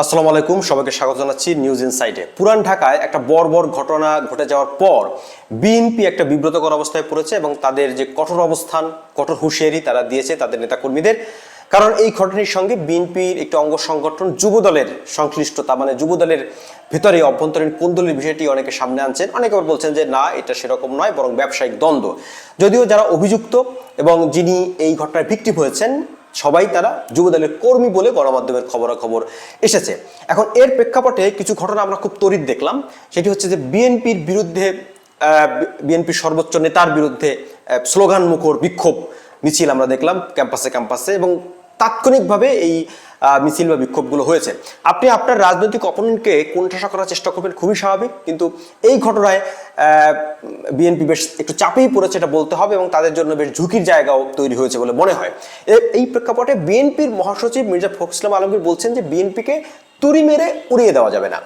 আসসালামু আলাইকুম, সবাইকে স্বাগত জানাচ্ছি নিউজ ইনসাইডে পুরান ঢাকায় একটা বর্বর ঘটনা ঘটে যাওয়ার পর বিএনপি একটা বিব্রতকর অবস্থায় পড়েছে এবং তাদের যে কঠোর অবস্থান, কঠোর হুঁশিয়ারি তারা দিয়েছে তাদের নেতাকর্মীদের। কারণ এই ঘটনার সঙ্গে বিএনপির একটি অঙ্গ সংগঠন যুবদলের সংশ্লিষ্টতা মানে যুবদলের ভিতরে অভ্যন্তরীণ কোন্দলের বিষয়টি অনেকে সামনে আনছেন। অনেকে আবার বলছেন যে, না, এটা সেরকম নয়, বরং ব্যবসায়িক দ্বন্দ্ব। যদিও যারা অভিযুক্ত এবং যিনি এই ঘটনার ভিক্টিম হয়েছেন সবাই তারা যুবদলের কর্মী বলে গণমাধ্যমের খবরাখবর এসেছে। এখন এর প্রেক্ষাপটে কিছু ঘটনা আমরা খুব তরিত দেখলাম। সেটি হচ্ছে যে বিএনপির বিরুদ্ধে বিএনপির সর্বোচ্চ নেতার বিরুদ্ধে স্লোগান মুখর বিক্ষোভ মিছিল আমরা দেখলাম ক্যাম্পাসে ক্যাম্পাসে এবং তাৎক্ষণিকভাবে এই মিছিল বা বিক্ষোভগুলো হয়েছে। আপনি আপনার রাজনৈতিক অপোনেন্টকে কোণঠাসা করার চেষ্টা করবেন, খুবই স্বাভাবিক। কিন্তু এই ঘটনায় বিএনপি বেশ একটু চাপেই পড়েছে এটা বলতে হবে এবং তাদের জন্য বেশ ঝুঁকির জায়গাও তৈরি হয়েছে বলে মনে হয়। এই প্রেক্ষাপটে বিএনপির মহাসচিব মির্জা ফখরুল আলমগীর বলছেন যে বিএনপিকে তুড়ি মেরে উড়িয়ে দেওয়া যাবে না।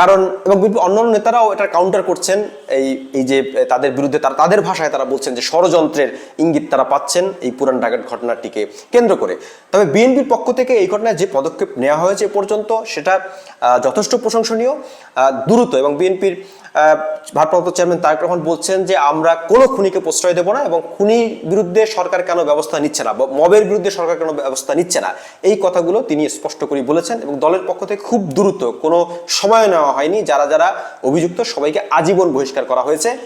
কারণ এবং বিএনপি অন্য নেতারাও এটা কাউন্টার করছেন। এই এই যে তাদের বিরুদ্ধে তারা তাদের ভাষায় তারা বলছেন যে ষড়যন্ত্রের ইঙ্গিত তারা পাচ্ছেন এই পুরান ঢাকার ঘটনাটিকে কেন্দ্র করে। তবে বিএনপির পক্ষ থেকে এই ঘটনায় যে পদক্ষেপ নেওয়া হয়েছে এ পর্যন্ত সেটা যথেষ্ট প্রশংসনীয় দ্রুত এবং বিএনপির ভারপ্রাপ্ত চেয়ারম্যান তারেক রহমান বলছেন যে আমরা কোনো খুনিকে প্রশ্রয় দেব না এবং খুনির বিরুদ্ধে সরকার কেন ব্যবস্থা নিচ্ছে না? মবের বিরুদ্ধে সরকার কেন ব্যবস্থা নিচ্ছে না? এই কথাগুলো তিনি স্পষ্ট করে বলেছেন এবং দলের পক্ষ থেকে খুব দ্রুত কোনো সময় নেওয়া হয়নি, যারা যারা অভিযুক্ত সবাইকে আজীবন বহিষ্কার করা হয়েছে।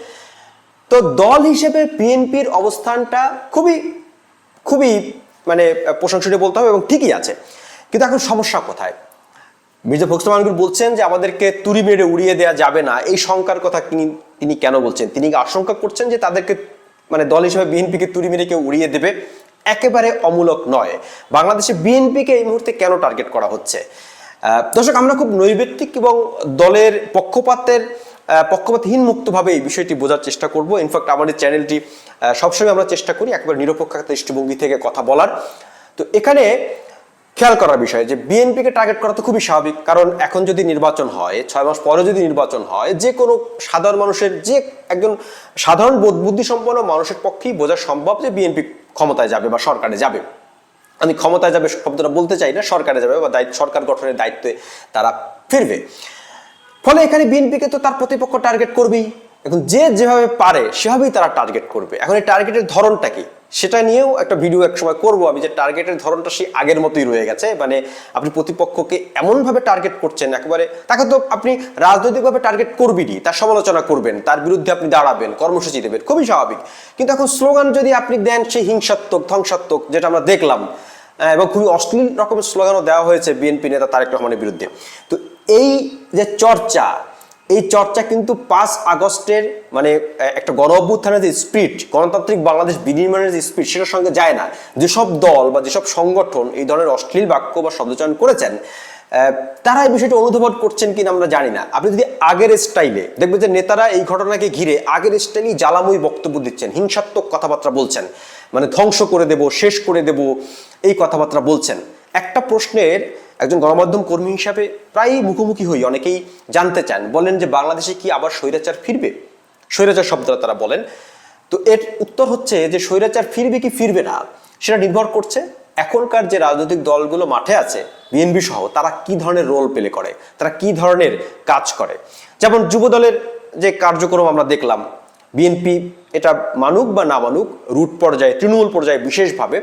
তো দল হিসেবে বিএনপির অবস্থানটা খুবই খুবই মানে প্রশংসনীয় বলতে হবে এবং ঠিকই আছে। কিন্তু এখন সমস্যা কোথায়? মির্জা ফখরুল বলছেন যে আমাদেরকে তুড়ি মেরে উড়িয়ে দেওয়া যাবে না। এই শঙ্কার কথা তিনি তিনি কেন বলছেন? তিনি আশঙ্কা করছেন যে তাদেরকে মানে দল হিসেবে বিএনপিকে তুড়ি মেরে কেউ উড়িয়ে দেবে? একেবারে অমূলক নয়। বাংলাদেশে বিএনপিকে এই মুহূর্তে কেন টার্গেট করা হচ্ছে? দর্শক, আমরা খুব নৈবেত্তিক এবং দলের পক্ষপাতের পক্ষপাতহীন মুক্তভাবে এই বিষয়টি বোঝার চেষ্টা করব। ইনফ্যাক্ট আমাদের চ্যানেলটি সবসময় আমরা চেষ্টা করি একবার নিরপেক্ষ দৃষ্টিভঙ্গি থেকে কথা বলার। তো এখানে খেয়াল করার বিষয় যে, বিএনপিকে টার্গেট করা তো খুবই স্বাভাবিক, কারণ এখন যদি নির্বাচন হয়, ছয় মাস পরে যদি নির্বাচন হয়, যে কোনো সাধারণ মানুষের, যে একজন সাধারণ বোধ বুদ্ধি সম্পন্ন মানুষের পক্ষেই বোঝা সম্ভব যে, বিএনপি ক্ষমতায় যাবে বা সরকারে যাবে। আমি ক্ষমতায় যাবে শব্দটা বলতে চাই না, সরকারে যাবে বা দায়িত্ব সরকার গঠনের দায়িত্বে তারা ফিরবে। ফলে এখানে বিএনপিকে তো তার প্রতিপক্ষ টার্গেট করবেই। এখন যে যেভাবে পারে, সেভাবেই তারা টার্গেট করবে। এখন এই টার্গেটের ধরনটা কি? সেটা নিয়েও একটা ভিডিও এক সময় করব আমি যে টার্গেটের ধরনটা সেই আগের মতোই রয়ে গেছে। মানে আপনি প্রতিপক্ষকে এমনভাবে টার্গেট করছেন, একেবারে তাকে তো আপনি রাজনৈতিকভাবে টার্গেট করবেনই, তার সমালোচনা করবেন, তার বিরুদ্ধে আপনি দাঁড়াবেন, কর্মসূচি দেবেন, খুবই স্বাভাবিক। কিন্তু এখন স্লোগান যদি আপনি দেন সেই হিংসাত্মক, ধ্বংসাত্মক, যেটা আমরা দেখলাম এবং খুবই অশ্লীল রকমের স্লোগানও দেওয়া হয়েছে বিএনপি নেতা তারেক রহমানের বিরুদ্ধে। তো এই যে চর্চা এই চর্চা কিন্তু পাঁচ আগস্টের মানে একটা গণ অভ্যুত্থানের যে স্পিরিট গণতান্ত্রিক বাংলাদেশ বিনির্মাণের যে স্পিরিট সেটার সঙ্গে যায় না। যেসব দল বা যেসব সংগঠন এই ধরনের অশ্লীল বাক্য বা শব্দচয়ন করেছেন তারা এই বিষয়টা অনুধাবন করছেন কিনা আমরা জানি না। আপনি যদি আগের স্টাইলে দেখবেন যে নেতারা এই ঘটনাকে ঘিরে আগের স্টাইলেই জ্বালাময়ী বক্তব্য দিচ্ছেন, হিংসাত্মক কথাবার্তা বলছেন মানে ধ্বংস করে দেব, শেষ করে দেব, এই কথাবার্তা বলছেন। একটা প্রশ্নের একজন গণমাধ্যম কর্মী হিসাবে প্রায়ই মুখোমুখি হই, অনেকেই জানতে চান। বলেন যে বাংলাদেশে কি আবার স্বৈরাচার ফিরবে? স্বৈরাচার শব্দটা তারা বলেন। তো এর উত্তর হচ্ছে যে স্বৈরাচার ফিরবে কি ফিরবে না, সেটা নির্ভর করছে এখনকার যে রাজনৈতিক দলগুলো মাঠে আছে, বিএনপি সহ, তারা কি ধরনের রোল প্লে করে, তারা কি ধরনের কাজ করে। যেমন যুব দলের যে কার্যক্রম আমরা দেখলাম, বিএনপি এটা মানুক বা না মানুক, রুট পর্যায়ে, তৃণমূল পর্যায়ে বিশেষভাবে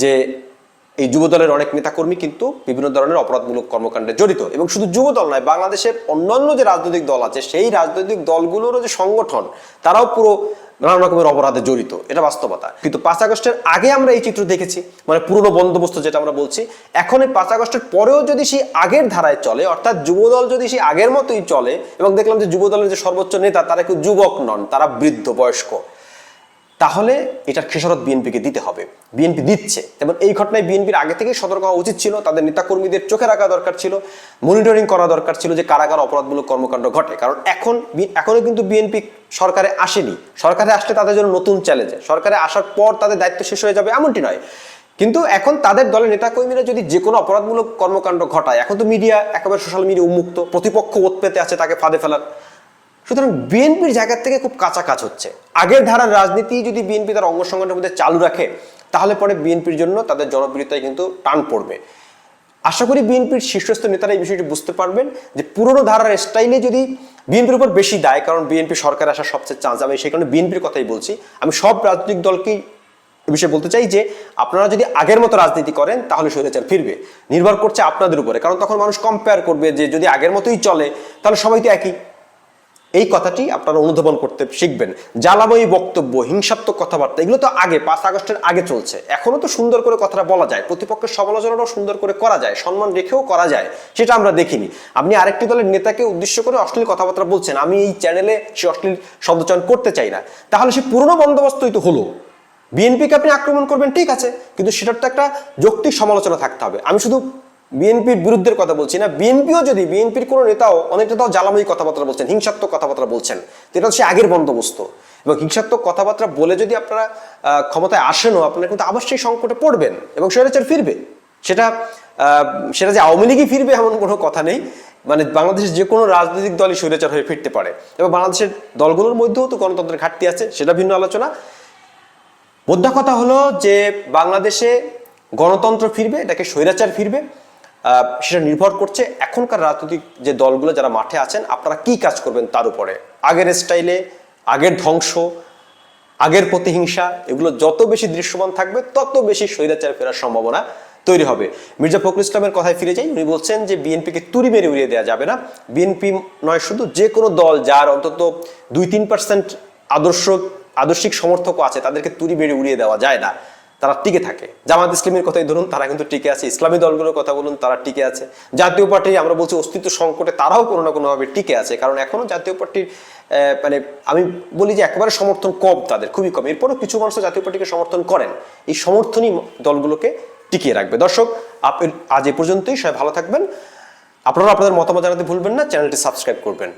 যে এই যুবদলের অনেক নেতাকর্মী কিন্তু বিভিন্ন ধরনের অপরাধমূলক কর্মকাণ্ডে জড়িত এবং শুধু যুবদল নয় বাংলাদেশের অন্যান্য যে রাজনৈতিক দল আছে, সেই রাজনৈতিক দলগুলোরও যে সংগঠন, তারাও পুরো নানা রকমের অপরাধে জড়িত। এটা বাস্তবতা। কিন্তু পাঁচ আগস্টের আগে আমরা এই চিত্র দেখেছি মানে পুরনো বন্দোবস্ত যেটা আমরা বলছি, এখন এই পাঁচ আগস্টের পরেও যদি সেই আগের ধারায় চলে, অর্থাৎ যুবদল যদি সেই আগের মতোই চলে, এবং দেখলাম যে যুবদলের যে সর্বোচ্চ নেতা, তারা কেউ যুবক নন, তারা বৃদ্ধ, বয়স্ক তাহলে এটার খেসারত বিএনপিকে দিতে হবে। বিএনপি দিচ্ছে। যেমন এই ঘটনায় বিএনপির আগে থেকেই সতর্ক হওয়া উচিত ছিল। তাদের নেতাকর্মীদের চোখে রাখা দরকার ছিল। মনিটরিং করা দরকার ছিল যে কারাগার অপরাধমূলক কর্মকাণ্ড ঘটে। কারণ এখন বি- এখনও কিন্তু বিএনপি সরকারে আসেনি। সরকারে আসলে তাদের জন্য নতুন চ্যালেঞ্জ সরকারে আসার পর তাদের দায়িত্ব শেষ হয়ে যাবে এমনটি নয়। কিন্তু এখন তাদের দলের নেতাকর্মীরা যদি যে কোনো অপরাধমূলক কর্মকাণ্ড ঘটায়, এখন তো মিডিয়া একেবারে সোশ্যাল মিডিয়া উন্মুক্ত। প্রতিপক্ষ ওত পেতে আছে তাকে ফাঁদে ফেলার। সুতরাং বিএনপির জায়গা থেকে খুব কাঁচা কাজ হচ্ছে। আগের ধারার রাজনীতি যদি বিএনপি তার অঙ্গ সংগঠনের মধ্যে চালু রাখে, তাহলে পরে বিএনপির জন্য তাদের জনপ্রিয়তায় কিন্তু টান পড়বে। আশা করি বিএনপির শীর্ষস্থ নেতারা এই বিষয়টি বুঝতে পারবেন যে পুরনো ধারার স্টাইলে যদি বিএনপির উপর বেশি দায়, কারণ বিএনপি সরকার আসার সবচেয়ে চান্স আমি সেই কারণে বিএনপির কথাই বলছি। আমি সব রাজনৈতিক দলকেই এ বিষয়ে বলতে চাই যে, আপনারা যদি আগের মতো রাজনীতি করেন, তাহলে স্বৈরাচার ফিরবে। নির্ভর করছে আপনাদের উপরে, কারণ তখন মানুষ কম্পেয়ার করবে যে যদি আগের মতোই চলে, তাহলে সবাই তো একই। এই কথাটি আপনারা অনুধাবন করতে শিখবেন। জ্বালাময়ী বক্তব্য, হিংসাত্মক কথাবার্তা, এগুলো তো আগে, পাঁচ আগস্টের আগে চলছে। এখনও তো সুন্দর করে কথাটা বলা যায়, প্রতিপক্ষের সমালোচনাটাও সুন্দর করে করা যায়, সম্মান রেখেও করা যায়, সেটা আমরা দেখিনি। আপনি আরেকটি দলের নেতাকে উদ্দেশ্য করে অশ্লীল কথাবার্তা বলছেন, আমি এই চ্যানেলে সে অশ্লীল শব্দচয়ন করতে চাই না। তাহলে সে পুরনো বন্দোবস্তই তো হলো। বিএনপিকে আপনি আক্রমণ করবেন, ঠিক আছে, কিন্তু সেটার তো একটা যৌক্তিক সমালোচনা থাকতে হবে। আমি শুধু বিএনপির বিরুদ্ধের কথা বলছি না। বিএনপিও যদি, বিএনপির কোনো নেতাও, অনেক নেতাও জ্বালাময়ী কথাবার্তা বলছেন, হিংসাত্মক কথাবার্তা বলছেন এটা হচ্ছে আগের বন্দোবস্ত। এবং হিংসাত্মক কথাবার্তা বলে যদি আপনারা ক্ষমতায় আসেনও, আপনারা কিন্তু আবার সংকটে পড়বেন এবং স্বৈরাচার ফিরবে। সেটা সেটা যে আওয়ামী লীগই ফিরবে এমন কোনো কথা নেই। মানে বাংলাদেশের যে কোনো রাজনৈতিক দলই স্বৈরাচার হয়ে ফিরতে পারে। এবং বাংলাদেশের দলগুলোর মধ্যেও তো গণতন্ত্রের ঘাটতি আছে, সেটা ভিন্ন আলোচনা। মোদ্দা কথা হলো যে, বাংলাদেশে গণতন্ত্র ফিরবে, এটাকে স্বৈরাচার ফিরবে। সেটা নির্ভর করছে এখনকার রাজনৈতিক যে দলগুলো যারা মাঠে আছেন, আপনারা কি কাজ করবেন তার উপরে? আগের স্টাইলে, আগের ধ্বংস, আগের প্রতিহিংসা, এগুলো যত বেশি দৃশ্যমান থাকবে, তত বেশি স্বৈরাচার ফেরার সম্ভাবনা তৈরি হবে। মির্জা ফখরুল ইসলামের কথায় ফিরে যাই, উনি বলছেন যে বিএনপিকে তুড়ি মেরে উড়িয়ে দেওয়া যাবে না। বিএনপি নয়, শুধু যে কোনো দল যার অন্তত দুই, তিন পার্সেন্ট আদর্শ, আদর্শিক সমর্থকও আছে, তাদেরকে তুড়ি মেরে উড়িয়ে দেওয়া যায় না। তারা টিকে থাকে। জামাত ইসলামের কথাই ধরুন, তারা কিন্তু টিকে আছে। ইসলামী দলগুলোর কথা বলুন, তারা টিকে আছে। জাতীয় পার্টি, আমরা বলছি অস্তিত্ব সংকটে তারাও কোনো না কোনোভাবে টিকে আছে। কারণ এখনও জাতীয় পার্টির মানে আমি বলি যে একেবারে সমর্থন কম তাদের, খুবই কম। এরপরও কিছু মানুষ জাতীয় পার্টিকে সমর্থন করেন। এই সমর্থনই দলগুলোকে টিকিয়ে রাখবে। দর্শক আজ এ পর্যন্তই। সবাই ভালো থাকবেন। আপনারা আপনাদের মতামত জানাতে ভুলবেন না। চ্যানেলটি সাবস্ক্রাইব করবেন।